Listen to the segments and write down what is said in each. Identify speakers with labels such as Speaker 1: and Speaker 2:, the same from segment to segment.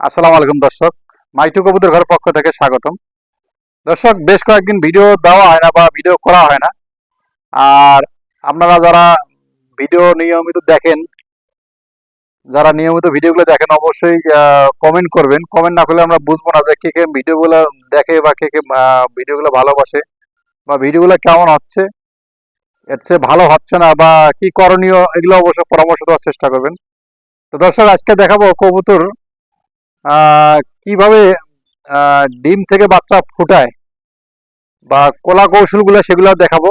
Speaker 1: আসসালামু আলাইকুম দর্শক। মাইটু কবুতর ঘর পক্ষ থেকে স্বাগতম। দর্শক, বেশ কয়েকদিন ভিডিও দেওয়া হয় না বা ভিডিও করা হয় না। আর আপনারা যারা ভিডিও নিয়মিত দেখেন, যারা নিয়মিত ভিডিওগুলো দেখেন, অবশ্যই কমেন্ট করবেন। কমেন্ট না করলে আমরা বুঝব না যে কে কে ভিডিওগুলো দেখে বা কে কে ভিডিওগুলো ভালোবাসে বা ভিডিওগুলো কেমন হচ্ছে, এর চেয়ে ভালো হচ্ছে না বা কি করণীয়, এগুলো অবশ্যই পরামর্শ দেওয়ার চেষ্টা করবেন। তো দর্শক, আজকে দেখাবো কবুতর কীভাবে ডিম থেকে বাচ্চা ফুটায় বা কলা কৌশলগুলো সেগুলো দেখাবো।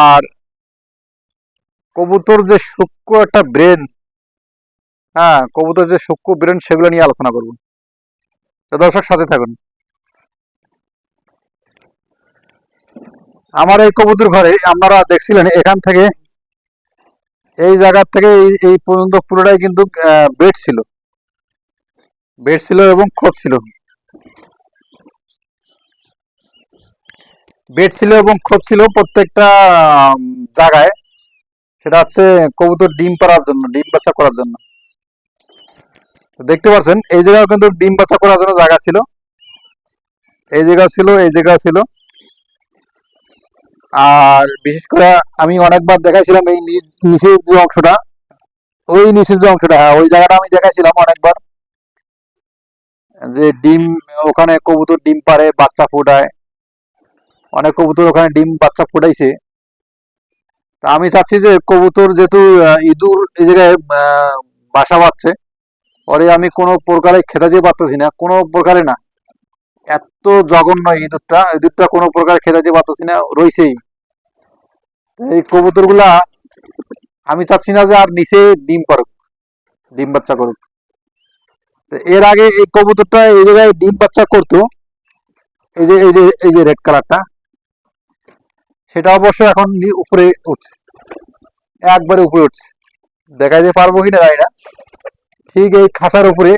Speaker 1: আর কবুতর যে সূক্ষ্ম একটা ব্রেন হ্যাঁ কবুতর যে সূক্ষ্ম ব্রেন সেগুলো নিয়ে আলোচনা করব। তো দর্শক, সাথে থাকুন। আমার এই কবুতর ঘরে আপনারা দেখছিলেন, এখান থেকে, এই জায়গা থেকে এই পর্যন্ত পুরোটাই কিন্তু বেড ছিল। বেড ছিল এবং খোপ ছিল। বেড ছিল এবং খোপ ছিল প্রত্যেকটা জায়গায়। সেটা হচ্ছে কবুতর ডিম পাড়ার জন্য, ডিম বাচ্চা করার জন্য। দেখতে পাচ্ছেন, এই জায়গায় কিন্তু ডিম বাচ্চা করার জন্য জায়গা ছিল। এই জায়গা ছিল, এই জায়গা ছিল। আর বিশেষ করে আমি অনেকবার দেখাইছিলাম এই নিচ, নিচের যে অংশটা, ওই নিচের যে অংশটা হ্যাঁ ওই জায়গাটা আমি দেখাইছিলাম অনেকবার। যে ডিম, ওখানে কবুতর ডিম পারে বাচ্চা ফোটায়। অনেক কবুতর ওখানে ডিম, বাচ্চা ফোটাইছে। তা আমি চাচ্ছি যে কবুতর যেহেতু ইঁদুর এই জায়গায় বাসা বাঁধছে, পরে আমি কোনো প্রকারে খেতে দিয়ে পারতেছি না, কোনো প্রকারে না। এত জঘন্য ইঁদুরটা ইঁদুরটা কোনো প্রকারে খেতে দিয়ে পারতেছি না, রইছেই। এই কবুতরগুলা, আমি চাচ্ছি না যে আর নিচে ডিম পারুক ডিম বাচ্চা করুক। এর আগে এই কবুতরটা এই জায়গায় ডিম বাচ্চা করতো। এই যে এই যে এই যে রেড কালারটা সেটা অবশ্য এখন উপরে উঠছে। একবারে উপরে উঠছে। দেখা যেতে পারব কিনা জানি না। ঠিক এই খাসার উপরে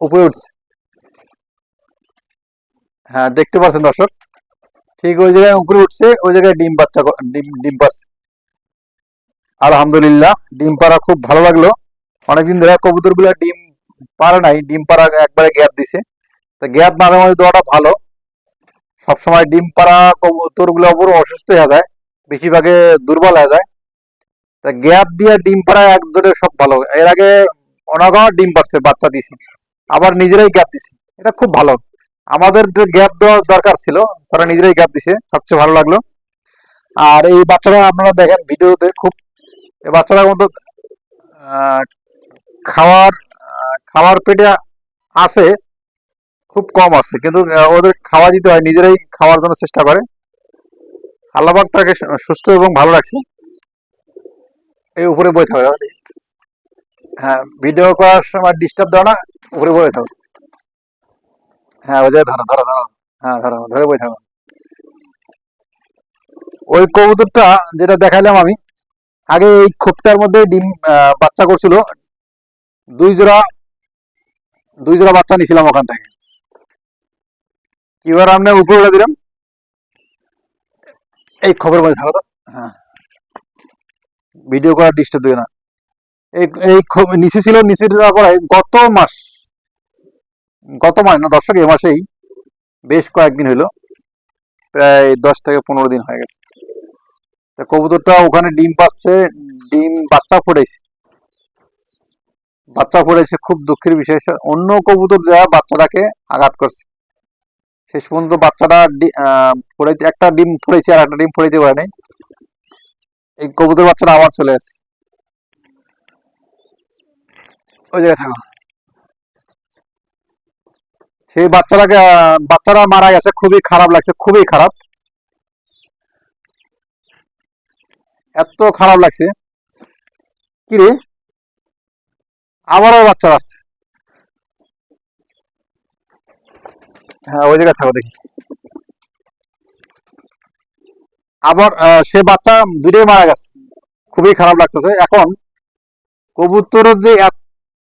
Speaker 1: উপরে উঠছে। হ্যাঁ দেখতে পাচ্ছেন দর্শক। ঠিক ওই জায়গায় উপরে উঠছে, ওই জায়গায় ডিম বাচ্চা ডিম ডিম পারছে আলহামদুলিল্লাহ, ডিম পাড়া খুব ভালো লাগল। অনেকদিন ধরে কবুতরগুলা ডিম পারে নাই, ডিম পাড়া একবারে গ্যাপ দিছে। তো গ্যাপ মাঝে মাঝে দেওয়াটা ভালো। সবসময় ডিম পাড়া কবুতরগুলো উপর অসুস্থ হয়ে যায়, বেশিরভাগে দুর্বল হয়ে যায়। তা গ্যাপ দিয়ে ডিম পাড়া একজোটে সব ভালো। এর আগে অনাগাও ডিম পারছে বাচ্চা দিছে। আবার নিজেরাই গ্যাপ দিছে। এটা খুব ভালো। আমাদের যে গ্যাপ দেওয়া দরকার ছিল, তারা নিজেরাই গ্যাপ দিছে, সবচেয়ে ভালো লাগল। আর এই বাচ্চারা আপনারা দেখেন ভিডিওতে খুব বাচ্চারা মতো খাওয়ার খাওয়ার পেটে আছে, খুব কম আছে, কিন্তু ওদের খাওয়া দিতে হয়, নিজেরাই খাওয়ার জন্য চেষ্টা করে। আল্লাহবাক তাকে সুস্থ এবং ভালো রাখছে। এই উপরে বই থাকবে হ্যাঁ ভিডিও করার সময় ডিস্টার্ব দাও না, উপরে বই থাকো। হ্যাঁ ওই ধরো ধরো ধরো। হ্যাঁ ধরো, ধরে বই থাকো। ওই কবুতরটা যেটা দেখালাম আমি, আগে এই খোপটার মধ্যে ডিম বাচ্চা করছিল। দুই জোড়া দুই জোড়া বাচ্চা নিছিলাম ওখান থেকে। এবার আমরা উপরে উঠে দিলাম। এই খবর মধ্যে থাকো হ্যাঁ। ভিডিও করার ডিস্টার্ব দিও না। এই নিচে ছিল, নিচে দেওয়ার পরে গত মাস গত মাস না দর্শক এ মাসেই বেশ কয়েকদিন হলো, প্রায় দশ থেকে পনেরো দিন হয়ে গেছে। তা কবুতরটা ওখানে ডিম পাচ্ছে, ডিম বাচ্চা ফুটাইছে। বাচ্চা পড়েছে খুব দুঃখের বিষয় অন্য কবুতর যা বাচ্চাটাকে আঘাত করছে। শেষ পর্যন্ত বাচ্চাটা আহ, একটা ডিম ফুটাইছে আর একটা ডিম ফুটাইতে পারে নাই এই কবুতর বাচ্চাটা আবার চলে আসছে। ওই জায়গায় সেই বাচ্চাটাকে বাচ্চারা মারা গেছে খুবই খারাপ লাগছে খুবই খারাপ। এত খারাপ লাগছে। কি রে? আবারও বাচ্চা আসছে। হ্যাঁ ওই জায়গায় থাকো দেখি। আবার সে বাচ্চা দুটোই মারা গেছে। খুবই খারাপ লাগতেছে। এখন কবুতরের যে এত